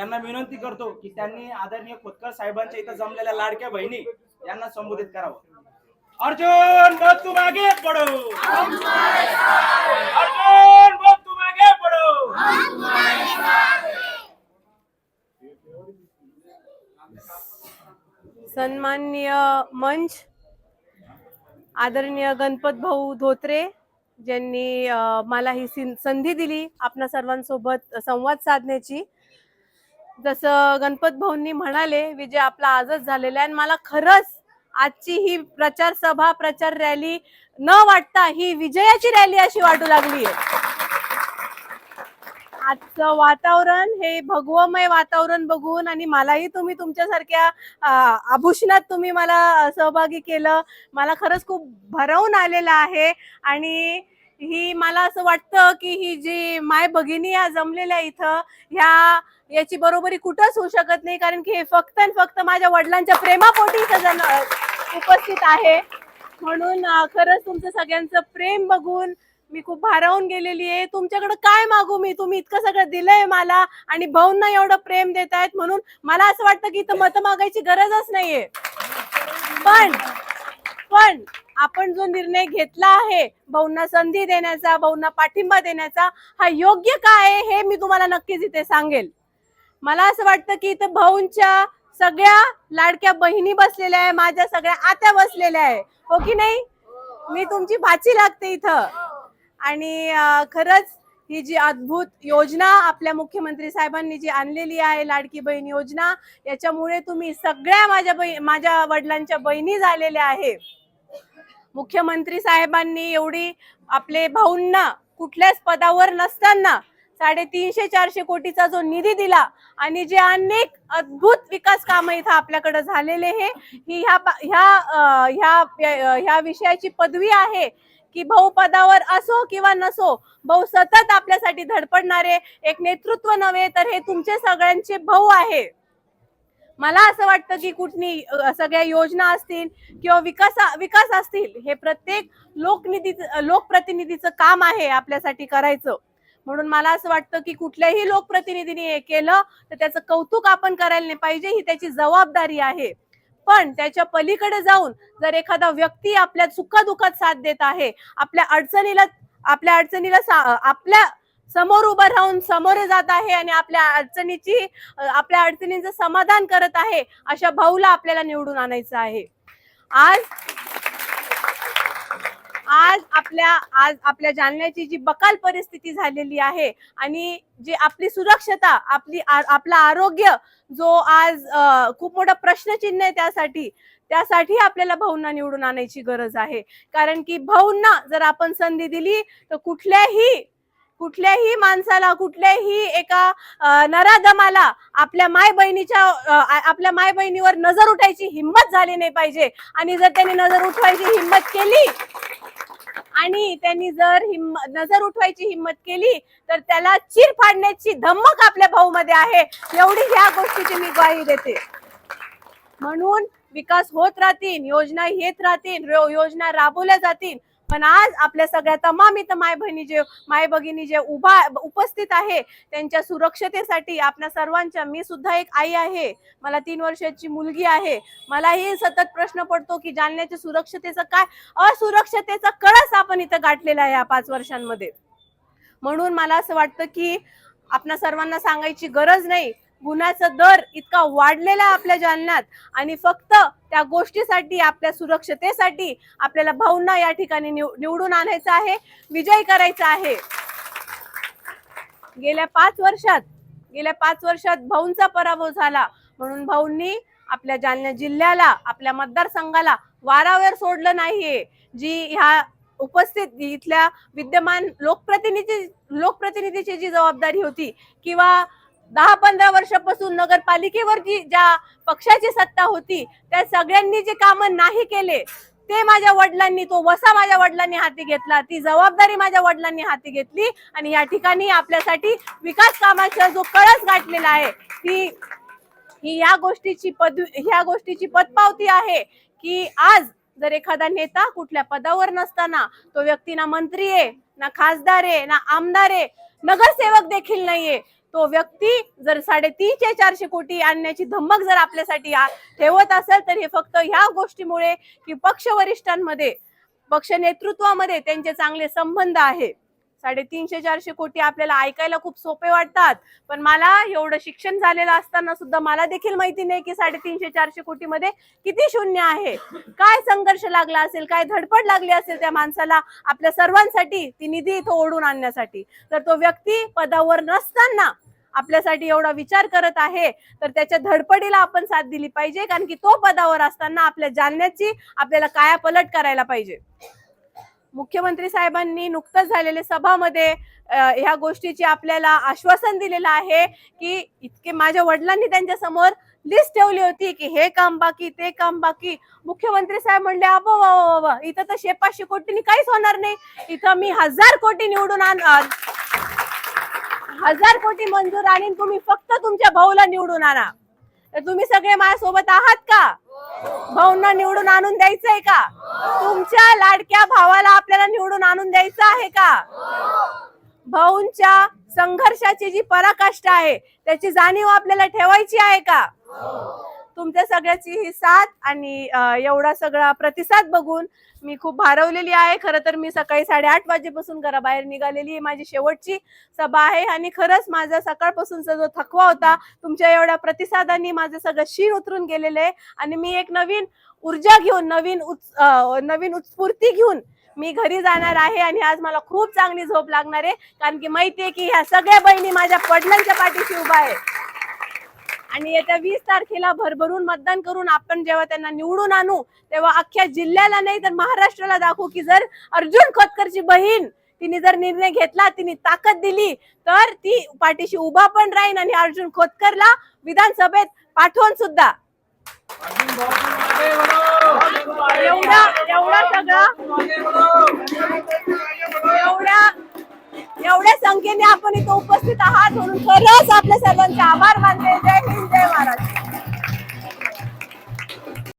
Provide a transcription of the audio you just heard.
यांना विनंती करतो की त्यांनी आदरणीय खोतकर साहेबांच्या इथं जमलेल्या लाडक्या बहिणी यांना संबोधित करावं. अर्जुन बहुत तुम आगे पढ़ो अर्जुन बहुत तुम आगे पढ़ो सन्माननीय मंच आदरणीय गणपत भाऊ धोत्रे ज्यांनी मला ही संधी दिली आपणा सर्वांसोबत संवाद साधण्याची. जसं गणपत भाऊंनी म्हणाले विजय आपला आजच झालेला आहे आणि मला खरंच आजची ही प्रचार सभा प्रचार रॅली न वाटता ही विजयाची रॅली अशी वाटू लागली आहे आजचं वातावरण हे भगवमय वातावरण बघून आणि मलाही तुम्ही तुमच्यासारख्या आभूषणात तुम्ही मला सहभागी केलं. मला खरंच खूप भरवून आलेलं आहे आणि ही मला असं वाटतं की ही जी माय भगिनी या जमलेल्या इथं ह्या याची बरोबरी कुठंच होऊ शकत नाही कारण की हे फक्त आणि फक्त माझ्या वडिलांच्या प्रेमापोटी इथं उपस्थित आहे. म्हणून खरंच तुमचं सगळ्यांचं प्रेम बघून मी खूप भारावून गेलेली आहे. तुमच्याकडे काय मागू मी? तुम्ही इतकं सगळं दिलंय मला आणि भाऊंना एवढं प्रेम देत आहेत म्हणून मला असं वाटतं की इथं मत मागायची गरजच नाहीये. पण पण आपण जो निर्णय घेतला आहे भाऊंना संधी देण्याचा भाऊंना पाठिंबा देण्याचा हा योग्य काय आहे हे मी तुम्हाला नक्कीच इथे सांगेल. मला असं वाटतं की इथं भाऊंच्या सगळ्या लाडक्या बहिणी बसलेल्या आहे माझ्या सगळ्या आत्या बसलेल्या आहे. हो की नाही? मी तुमची भाची लागते इथं. आणि खरंच ही जी अद्भुत योजना आपल्या मुख्यमंत्री साहेबांनी जी आणलेली आहे लाडकी बहीण योजना याच्यामुळे तुम्ही सगळ्या माझ्या बही माझ्या वडिलांच्या बहिणी झालेल्या आहे. मुख्यमंत्री साहेबांनी एवढी आपले भाऊंना कुठल्याच पदावर नसताना साडेतीनशे चारशे कोटीचा जो निधी दिला आणि जे अनेक अद्भुत विकास कामं इथं आपल्याकडे झालेले हे ही ह्या ह्या ह्या ह्या विषयाची पदवी आहे की भाऊ पदावर असो किंवा नसो भाऊ सतत आपल्यासाठी धडपडणारे एक नेतृत्व नव्हे तर हे तुमचे सगळ्यांचे भाऊ आहे. मला असं वाटतं की कुठली सगळ्या योजना असतील किंवा विकास विकास असतील हे प्रत्येक लोकनिधी लोकप्रतिनिधीचं काम आहे आपल्यासाठी करायचं. म्हणून मला असं वाटतं की कुठल्याही लोकप्रतिनिधीने हे केलं तर त्याचं कौतुक आपण करायला नाही पाहिजे ही त्याची जबाबदारी आहे. पण त्याच्या पलीकडे जाऊन जर एखादा व्यक्ती आपल्या सुखदुःखात साथ देत आहे आपल्या अडचणीला आपल्या अडचणीला सा- आपल्या समोर उभं राहून समोर जात आहे आणि आपल्या अडचणीची आपल्या अडचणींचं समाधान करत आहे अशा भाऊला आपल्याला निवडून आणायचं आहे. आज आज आपल्या आज आपल्या जालन्याची जी बकाल परिस्थिती झालेली आहे आणि जी आपली सुरक्षता आपली आपला आपलं आरोग्य जो आज खूप मोठा प्रश्नचिन्ह आहे त्यासाठी त्यासाठी आपल्याला भाऊंना निवडून आणायची गरज आहे. कारण की भाऊंना जर आपण संधी दिली तर कुठल्याही कुठल्याही माणसाला कुठल्याही एका नराधमाला आपल्या माय बहिणीच्या आपल्या माय बहिणीवर नजर उठायची हिंमत झाली नाही पाहिजे. आणि जर त्यांनी नजर उठवायची हिंमत केली आणि त्यांनी जर हिंमत नजर उठवायची हिंमत केली तर त्याला चीर फाडण्याची धमक आपल्या भाऊ मध्ये आहे. एवढी ह्या गोष्टीची मी ग्वाही देते. म्हणून विकास होत राहतील योजना येत राहतील योजना राबवल्या जातील पण आज आपल्या सगळ्या तमाम इथं माय बहिणी जे माय भगिनी जे उभा उपस्थित आहे त्यांच्या सुरक्षतेसाठी आपल्या सर्वांच्या मी सुद्धा एक आई आहे. मला तीन वर्षाची मुलगी आहे. मलाही सतत प्रश्न पडतो की जालन्याच्या सुरक्षतेचं काय? असुरक्षतेचा कळस आपण इथं गाठलेला आहे या पाच वर्षांमध्ये. म्हणून मला असं वाटतं की आपणा सर्वांना सांगायची गरज नाही. गुन्ह्याचा दर इतका वाढलेला आपल्या जालन्यात आणि फक्त त्या गोष्टीसाठी आपल्या सुरक्षतेसाठी आपल्याला भाऊंना या ठिकाणी निव- निवडून आणायचं आहे विजय करायचा आहे. गेल्या पाच वर्षात गेल्या पाच वर्षात भाऊंचा पराभव झाला. म्हणून भाऊंनी आपल्या जालना जिल्ह्याला आपल्या मतदारसंघाला वारावर सोडलं नाहीये. जी ह्या उपस्थित इथल्या विद्यमान लोकप्रतिनिधी लोकप्रतिनिधीची जी जबाबदारी होती किंवा दहा पंधरा वर्षापासून नगरपालिकेवर जी ज्या पक्षाची सत्ता होती त्या सगळ्यांनी जे कामं नाही केले ते माझ्या वडिलांनी तो वसा माझ्या वडिलांनी हाती घेतला ती जबाबदारी माझ्या वडिलांनी हाती घेतली आणि या ठिकाणी आपल्यासाठी विकास कामाचा जो कळस गाठलेला आहे ती ही या गोष्टीची पद ह्या गोष्टीची पदपावती आहे की आज जर एखादा नेता कुठल्या पदावर नसताना तो व्यक्ती ना मंत्री आहे ना खासदार आहे ना आमदार आहे नगरसेवक देखील नाहीये तो व्यक्ती जर साडेतीनशे चारशे कोटी आणण्याची धमक जर आपल्यासाठी ठेवत असेल तर हे फक्त ह्या गोष्टीमुळे की पक्ष वरिष्ठांमध्ये पक्ष नेतृत्वामध्ये त्यांचे चांगले संबंध आहे. साडेतीनशे चारशे कोटी आपल्याला ऐकायला खूप सोपे वाटतात. पण मला एवढं शिक्षण झालेलं असताना सुद्धा मला देखील माहिती नाही की साडेतीनशे चारशे कोटी मध्ये किती शून्य आहे. काय संघर्ष लागला असेल काय धडपड लागली असेल त्या माणसाला आपल्या सर्वांसाठी ती निधी इथं ओढून आणण्यासाठी. तर तो व्यक्ती पदावर नसताना आपल्यासाठी एवढा विचार करत आहे तर त्याच्या धडपडीला आपण साथ दिली पाहिजे कारण की तो पदावर असताना आपल्या जालन्याची आपल्याला कायापलट करायला पाहिजे. मुख्यमंत्री साहेबांनी नुकतंच झालेल्या सभामध्ये ह्या गोष्टीची आपल्याला आश्वासन दिलेलं आहे की इतके माझ्या वडिलांनी त्यांच्यासमोर लिस्ट ठेवली होती की हे काम बाकी ते काम बाकी. मुख्यमंत्री साहेब म्हणले अबो वा वा वा इथं तर शेपाशे कोटीनी कोटींनी काहीच होणार नाही. इथं मी हजार कोटी निवडून आणणार हजार कोटी मंजूर आणीन तुम्ही फक्त तुमच्या भाऊला निवडून आणा. तर तुम्ही सगळे माझ्यासोबत आहात का? भाऊंना निवडून आणून द्यायचंय का? तुमच्या लाडक्या भावाला आपल्याला निवडून आणून द्यायचं आहे का? भाऊंच्या संघर्षाची जी पराकाष्ठा आहे त्याची जाणीव आपल्याला ठेवायची आहे का? तुमच्या सगळ्याची ही साथ आणि एवढा सगळा प्रतिसाद बघून मी खूप भारवलेली आहे. खरं तर मी सकाळी साडेआठ वाजेपासून घराबाहेर निघालेली आहे. माझी शेवटची सभा आहे आणि खरंच माझा सकाळपासूनचा जो थकवा होता तुमच्या एवढ्या प्रतिसादांनी माझं सगळं शीण उतरून गेलेलं आहे. आणि मी एक नवीन ऊर्जा घेऊन नवीन उत् नवीन उत्स्फूर्ती घेऊन मी घरी जाणार आहे आणि आज मला खूप चांगली झोप लागणार आहे. कारण की माहितीये की ह्या सगळ्या बहिणी माझ्या वडिलांच्या पाठीशी उभा आहे. आणि येत्या वीस तारखेला भरभरून मतदान करून आपण जेव्हा त्यांना निवडून आणू तेव्हा अख्ख्या जिल्ह्याला नाही तर महाराष्ट्राला दाखवू की जर अर्जुन खोतकरची बहीण तिने जर निर्णय घेतला तिने ताकद दिली तर ती पाठीशी उभा पण राहील आणि अर्जुन खोतकरला विधानसभेत पाठवून सुद्धा. एवढा एवढा सगळा एवढ्या एवढ्या संख्येने आपण इथं उपस्थित आहात म्हणून खरंच आपल्या सर्वांचे आभार मानते. जय हिंद जय महाराज